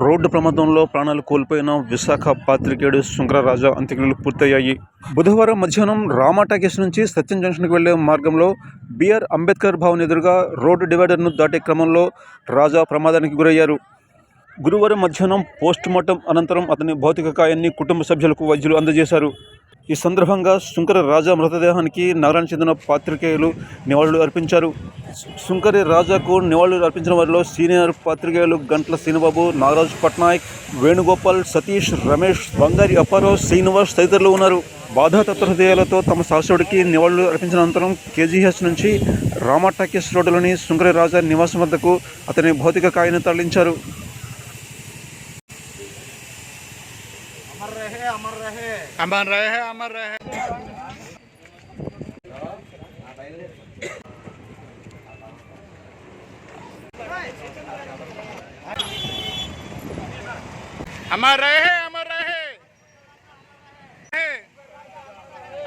Road ప్రమాదంలో ప్రాణాలు కోల్పోయిన విశాఖ పాత్రికేయుడు శుంకరరాజా అంత్యక్రియలు పూర్తయ్యాయి. బుధవారం మధ్యాహ్నం రామాటాకేస్ నుంచి సత్యం జంక్షన్కి వెళ్ళే మార్గంలో బిఆర్ అంబేద్కర్ భవన్ ఎదురుగా రోడ్డు డివైడర్ను దాటే క్రమంలో రాజా ప్రమాదానికి గురయ్యారు. గురువారం మధ్యాహ్నం పోస్టుమార్టం అనంతరం అతని భౌతిక కాయాన్ని కుటుంబ సభ్యులకు వైద్యులు అందజేశారు. ఈ సందర్భంగా శుంకర రాజా మృతదేహానికి నగరానికి చెందిన పాత్రికేయులు నివాళులు అర్పించారు. శుంకరి రాజాకు నివాళులు అర్పించిన వారిలో సీనియర్ పాత్రికేయులు గంట్ల శ్రీనిబాబు నాగరాజ్ పట్నాయక్ వేణుగోపాల్ సతీష్ రమేష్ బంగారి అప్పారావు శ్రీనివాస్ తదితరులు ఉన్నారు. బాధాతత్వ హృదయాలతో తమ శాస్త్రుడికి నివాళులు అర్పించిన అనంతరం కేజీహెచ్ నుంచి రామా రోడ్డులోని శుంకరి రాజా నివాసం వద్దకు అతని భౌతిక కాయను తరలించారు. अमर रहे अमर रहे। अमर रहे अमर रहे।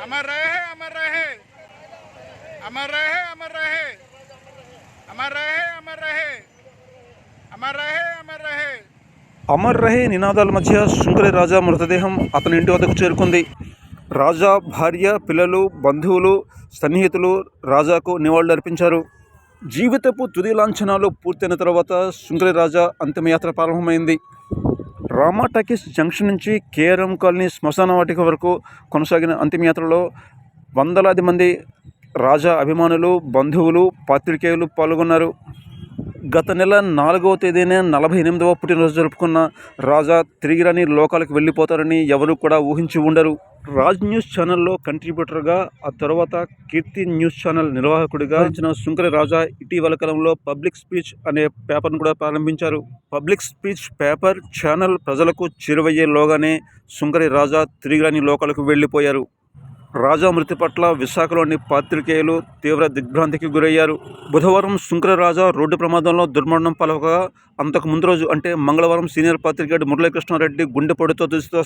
अमर रहे अमर रहे। अमर रहे अमर रहे। अमर रहे अमर रहे। अमर रहे अमर रहे। అమర్ రహే నినాదాల మధ్య శృంగరి రాజా మృతదేహం అతని ఇంటి వద్దకు చేరుకుంది. రాజా భార్య పిల్లలు బంధువులు సన్నిహితులు రాజాకు నివాళులు అర్పించారు. జీవితపు తుది లాంఛనాలు పూర్తయిన తర్వాత శృంగరి రాజా అంతిమయాత్ర ప్రారంభమైంది. రామాటాకిస్ జంక్షన్ నుంచి కేఆర్ఎం కాలనీ శ్మశాన వాటిక వరకు కొనసాగిన అంతిమయాత్రలో వందలాది మంది రాజా అభిమానులు బంధువులు పాత్రికేయులు పాల్గొన్నారు. గత నెల నాలుగవ తేదీన నలభై ఎనిమిదవ పుట్టినరోజు జరుపుకున్న రాజా తిరిగిరాని లోకాలకు వెళ్ళిపోతారని ఎవరు కూడా ఊహించి ఉండరు. రాజ్ న్యూస్ ఛానల్లో కంట్రిబ్యూటర్గా ఆ తర్వాత కీర్తి న్యూస్ ఛానల్ నిర్వాహకుడిగా ఇచ్చిన శుంకర రాజా ఇటీవల కాలంలో పబ్లిక్ స్పీచ్ అనే పేపర్ను కూడా ప్రారంభించారు. పబ్లిక్ స్పీచ్ పేపర్ ఛానల్ ప్రజలకు చేరువయ్యేలోగానే శుంకరి రాజా తిరిగిరాని లోకాలకు వెళ్ళిపోయారు. రాజా మృతి పట్ల విశాఖలోని పాత్రికేయులు తీవ్ర దిగ్భ్రాంతికి గురయ్యారు. బుధవారం శుంకర రాజా రోడ్డు ప్రమాదంలో దుర్మరణం పలవగా అంతకు ముందు రోజు అంటే మంగళవారం సీనియర్ పాత్రికేయుడు మురళీకృష్ణారెడ్డి గుండెపోటుతో దుస్తో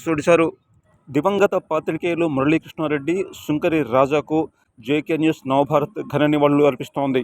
దివంగత పాత్రికేయులు మురళీకృష్ణారెడ్డి శుంకరి రాజాకు జేకే న్యూస్ నవభారత్ ఘన నివాళులు అర్పిస్తోంది.